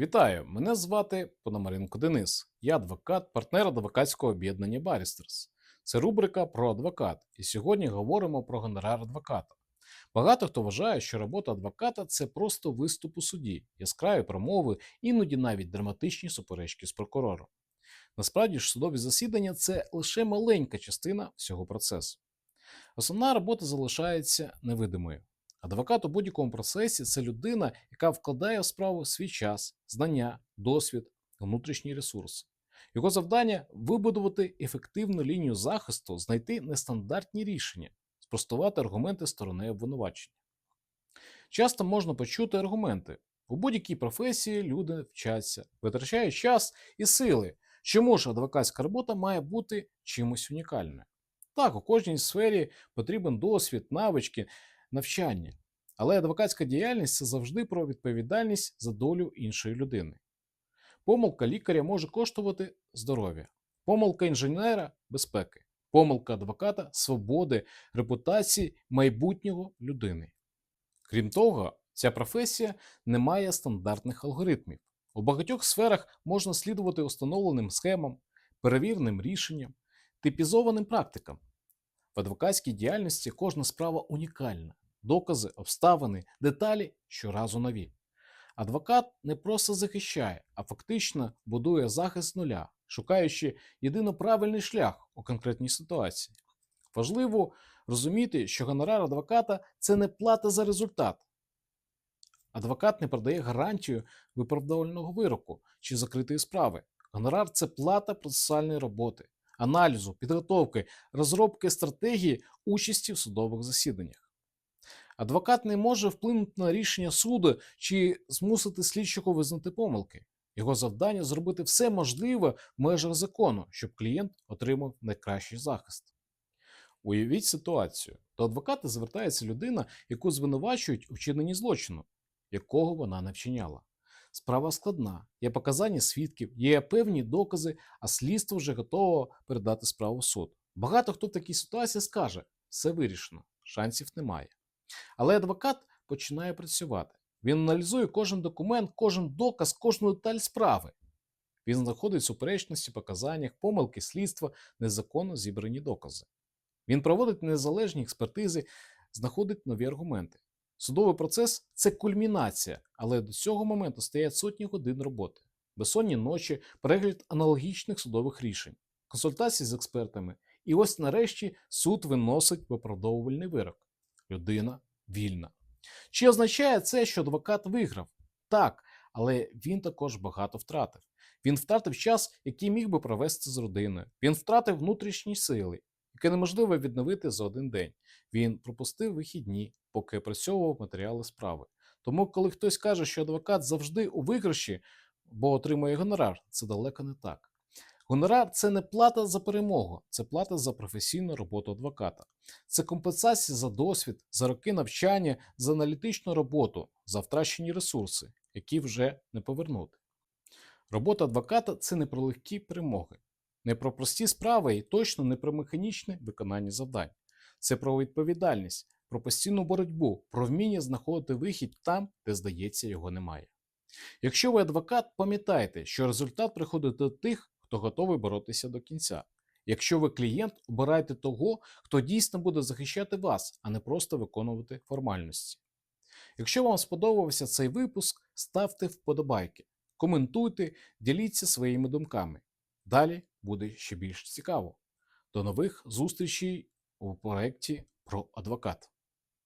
Вітаю! Мене звати Пономаренко Денис. Я адвокат, партнер адвокатського об'єднання Барістерс. Це рубрика про адвокат, і сьогодні говоримо про гонорар адвоката. Багато хто вважає, що робота адвоката це просто виступ у суді, яскраві промови, іноді навіть драматичні суперечки з прокурором. Насправді ж судові засідання це лише маленька частина всього процесу. Основна робота залишається невидимою. Адвокат у будь-якому процесі це людина, яка вкладає в справу свій час, знання, досвід, внутрішній ресурс. Його завдання вибудувати ефективну лінію захисту, знайти нестандартні рішення, спростувати аргументи сторони обвинувачення. Часто можна почути аргументи. У будь-якій професії люди вчаться, витрачають час і сили. Чому ж адвокатська робота має бути чимось унікальною? Так, у кожній сфері потрібен досвід, навички, навчання. Але адвокатська діяльність це завжди про відповідальність за долю іншої людини. Помилка лікаря може коштувати здоров'я, помилка інженера безпеки, помилка адвоката свободи, репутації майбутнього людини. Крім того, ця професія не має стандартних алгоритмів. У багатьох сферах можна слідувати установленим схемам, перевіреним рішенням, типізованим практикам. В адвокатській діяльності кожна справа унікальна. Докази, обставини, деталі щоразу нові. Адвокат не просто захищає, а фактично будує захист нуля, шукаючи єдино правильний шлях у конкретній ситуації. Важливо розуміти, що гонорар адвоката це не плата за результат. Адвокат не продає гарантію виправдовального вироку чи закритої справи. Гонорар це плата процесуальної роботи, аналізу, підготовки, розробки стратегії участі в судових засіданнях. Адвокат не може вплинути на рішення суду чи змусити слідчого визнати помилки. Його завдання зробити все можливе в межах закону, щоб клієнт отримав найкращий захист. Уявіть ситуацію: до адвоката звертається людина, яку звинувачують у вчиненні злочину, якого вона не вчиняла. Справа складна, є показання свідків, є певні докази, а слідство вже готово передати справу в суд. Багато хто в такій ситуації скаже, все вирішено, шансів немає. Але адвокат починає працювати. Він аналізує кожен документ, кожен доказ, кожну деталь справи. Він знаходить суперечності показаннях, помилки слідства, незаконно зібрані докази. Він проводить незалежні експертизи, знаходить нові аргументи. Судовий процес це кульмінація, але до цього моменту стоять сотні годин роботи, безсонні ночі, перегляд аналогічних судових рішень, консультації з експертами. І ось нарешті суд виносить виправдовувальний вирок. Людина вільна. Чи означає це, що адвокат виграв? Так, але він також багато втратив. Він втратив час, який міг би провести з родиною. Він втратив внутрішні сили, яке неможливо відновити за один день. Він пропустив вихідні, поки опрацьовував матеріали справи. Тому, коли хтось каже, що адвокат завжди у виграші, бо отримує гонорар, це далеко не так. Гонорар це не плата за перемогу, це плата за професійну роботу адвоката. Це компенсація за досвід, за роки навчання, за аналітичну роботу, за втрачені ресурси, які вже не повернути. Робота адвоката це не про легкі перемоги, не про прості справи і точно не про механічне виконання завдань. Це про відповідальність, про постійну боротьбу, про вміння знаходити вихід там, де здається, його немає. Якщо ви адвокат, пам'ятайте, що результат приходить до тих, хто готовий боротися до кінця. Якщо ви клієнт, обирайте того, хто дійсно буде захищати вас, а не просто виконувати формальності. Якщо вам сподобався цей випуск, ставте вподобайки, коментуйте, діліться своїми думками. Далі буде ще більш цікаво. До нових зустрічей у проєкті про адвокат.